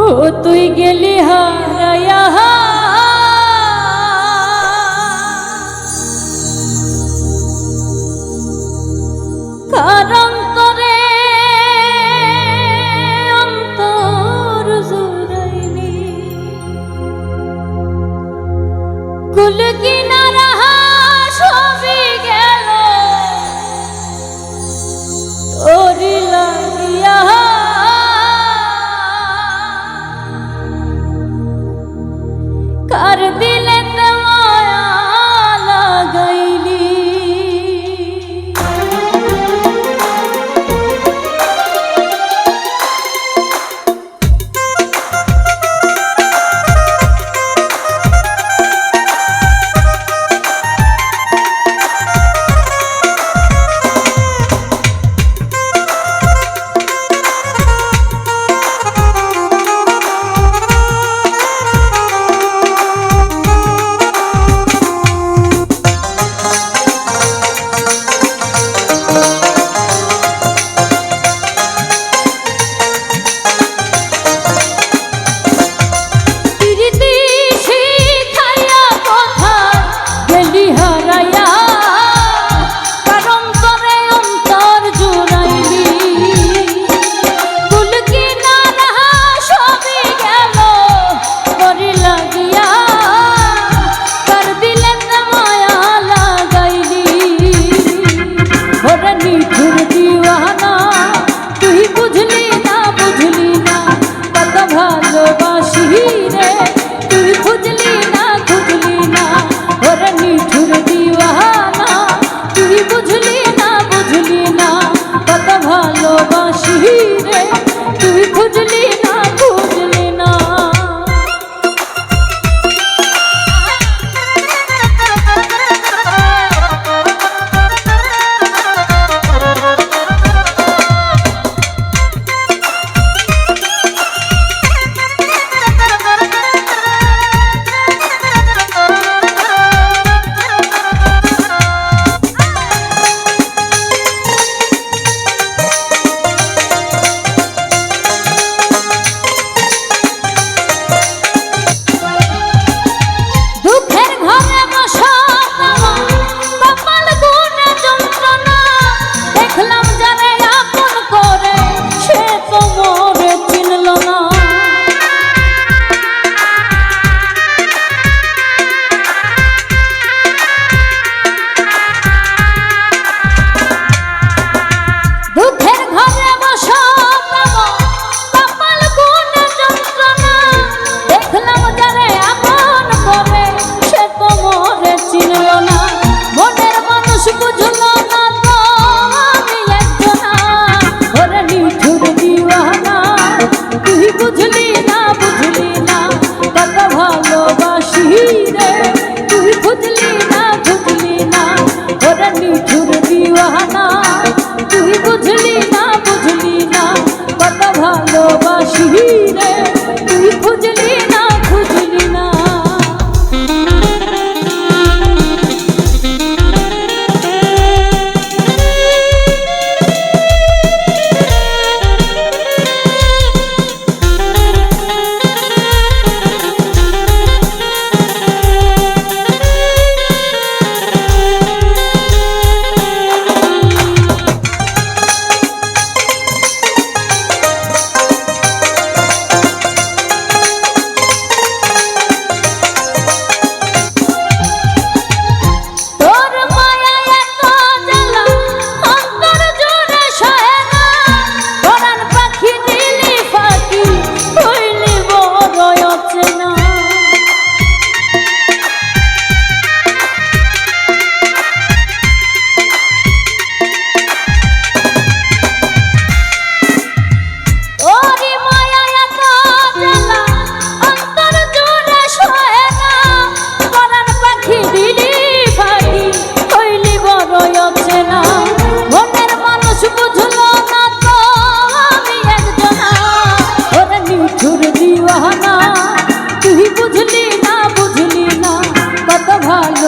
ও তুই গেলি হারায়া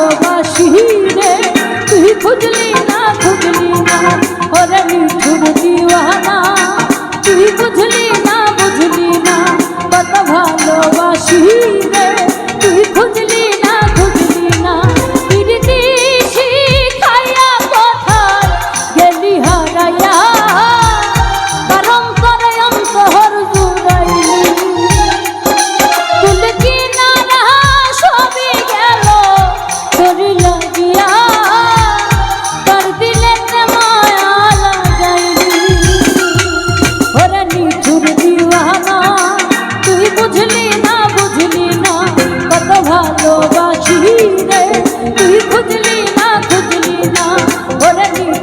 ভালোবাসি রে তুই বুঝলি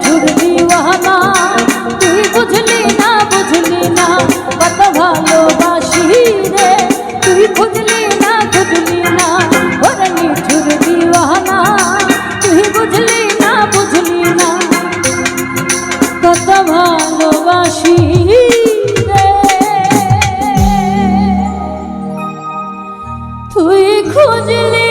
মধুর দিওয়ানা তুই বুঝলি না বুঝলি না, কত ভালোবাসি রে। তুই বুঝলি না বুঝলি না, ওরে মিঠুর দিওয়ানা তুই বুঝলি না বুঝলি না, কত ভালোবাসি তুই খুঁজলি